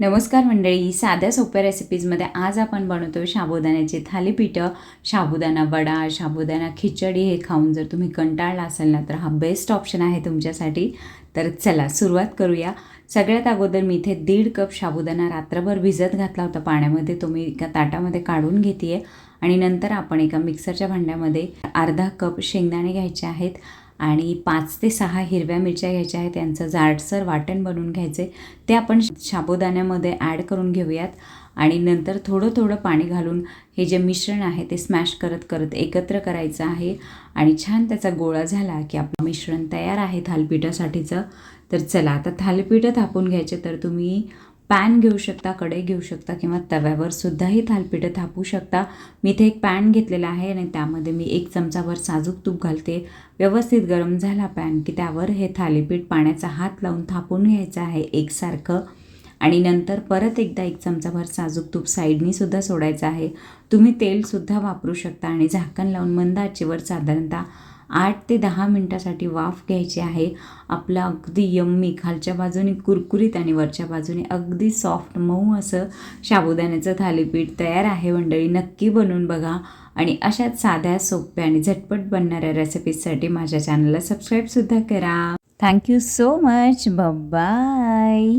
नमस्कार मंडळी साध्या सोप्या रेसिपीजमध्ये आज आपण बनवतो साबुदाण्याचे थालीपीठं. साबुदाणा वडा साबुदाणा खिचडी हे खाऊन जर तुम्ही कंटाळला असाल ना तर हा बेस्ट ऑप्शन आहे तुमच्यासाठी. तर चला सुरुवात करूया. सगळ्यात अगोदर मी इथे दीड कप साबुदाणा रात्रभर भिजत घातला होता. पाण्यामध्ये तो मी एका ताटामध्ये काढून घेते आहे आणि नंतर आपण एका मिक्सरच्या भांड्यामध्ये अर्धा कप शेंगदाणे घ्यायचे आहेत. आणि पाच ते सहा हिरव्या मिरच्या घ्यायच्या आहेत त्यांचं जाडसर वाटण बनवून घ्यायचे. ते आपण साबुदाण्यामध्ये ॲड करून घेऊयात. आणि नंतर थोडं थोडं पाणी घालून हे जे मिश्रण आहे ते स्मॅश करत करत एकत्र करायचं आहे. आणि छान त्याचा गोळा झाला की आपलं मिश्रण तयार आहे थालपिठासाठीचं. तर चला आता थालपीठं थापून घ्यायचे तर तुम्ही पॅन घेऊ शकता कढई घेऊ शकता किंवा तव्यावर सुद्धाही थालपिठं थापू शकता. मी इथे एक पॅन घेतलेला आहे आणि त्यामध्ये मी एक चमचाभर साजूक तूप घालते. व्यवस्थित गरम झाला पॅन की त्यावर हे थालीपीठ पाण्याचा हात लावून थापून घ्यायचं आहे एकसारखं. आणि नंतर परत एकदा एक चमचाभर साजूक तूप साईडनीसुद्धा सोडायचं आहे. तुम्ही तेलसुद्धा वापरू शकता आणि झाकण लावून मंद आचेवर साधारणतः आठ ते दहा मिनटासाठी वाफ घ्यायची आहे. आपलं अगदी यम्मी खालच्या बाजूने कुरकुरीत आणि वरच्या बाजूने अगदी सॉफ्ट मऊ असं साबुदाण्याचं थालीपीठ तयार आहे मंडळी. नक्की बनवून बघा आणि अशाच साध्या सोप्या आणि झटपट बनणाऱ्या रेसिपीजसाठी माझ्या चॅनलला सबस्क्राईबसुद्धा करा. Thank you so much bye